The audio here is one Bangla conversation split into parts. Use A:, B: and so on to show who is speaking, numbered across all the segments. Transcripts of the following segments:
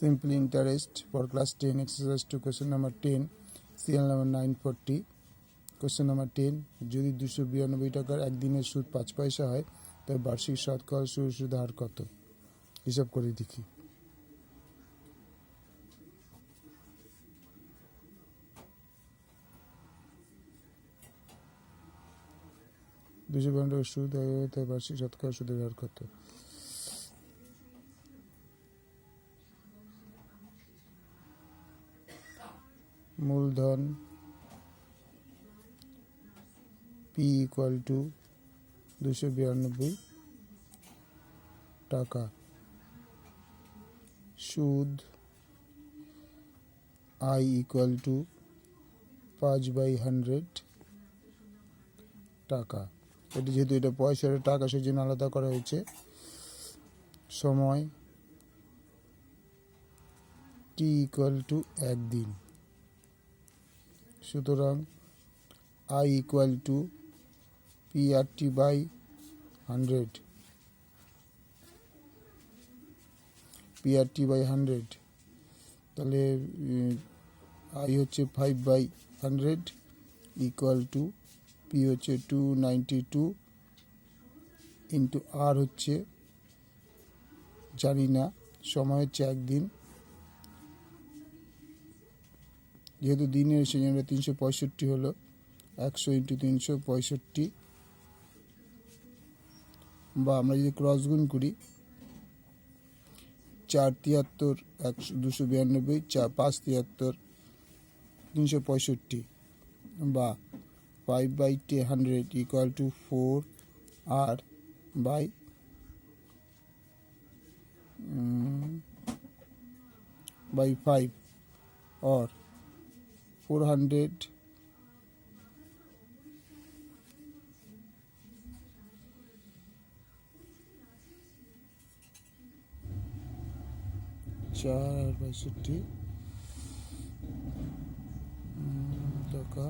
A: Simple interest for class 10 exercise to question number 10 CL number 940 question number ten যদি দুশো বিরানব্বই টাকার একদিনের সুদ পাঁচ পয়সা হয় তবে বার্ষিক শতকরা সুদ সুদ হার কত? হিসাব করে দেখি। দুশো বিরানব্বই সুদ হয় বার্ষিক শতকরা সুদের হার কত? মূলধন পি ইকুয়াল টু দুশো বিরানব্বই টাকা। সুদ আই ইকুয়াল টু পাঁচ বাই হান্ড্রেড টাকা। এটা যেহেতু এটা পয়সার টাকা সেই জন্য আলাদা করা হয়েছে। সময় টি ইকুয়াল টু একদিন। সুতরাং I equal to P R T by hundred P R T by hundred তাহলে আই হচ্ছে five by hundred equal to P হচ্ছে two ninety two into R হচ্ছে জানি না সময় হচ্ছে একদিন যেহেতু দিনের সেজন্য তিনশো পঁয়ষট্টি হলো, একশো ইন্টু তিনশো পঁয়ষট্টি। বা আমরা যদি ক্রস গুণ করি, চার তিয়াত্তর, একশো, দুশো বিরানব্বই, চার, পাঁচ তিয়াত্তর, তিনশো পঁয়ষট্টি। বা ফাইভ বাই টে hundred equal to four R by by five or 400 চার আর বাষট্টি টাকা।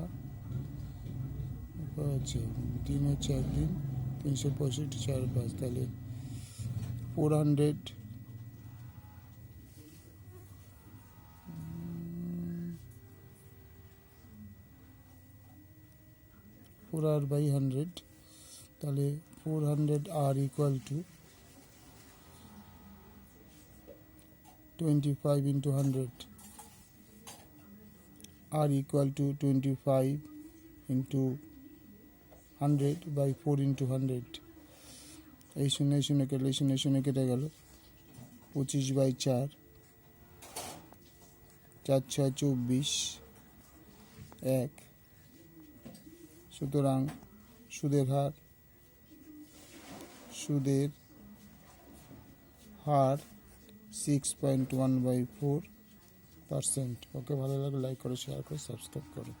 A: আছে, তিন হচ্ছে একদিন তিনশো পঁয়ষট্টি, চার পাঁচ, তাহলে four hundred four R by hundred তাহলে four hundred R equal to twenty five into hundred R equal to twenty five into hundred by four into hundred এই শূন্য এই শূন্য কেটে, এই শূন্য এই শূন্য কেটে গেল। পঁচিশ বাই চার চার ছয়, চব্বিশ, এক সুতরাং সুদের হার সুদের হার six point one by four percent okay ভালো লাগলে লাইক করে শেয়ার করে সাবস্ক্রাইব করো।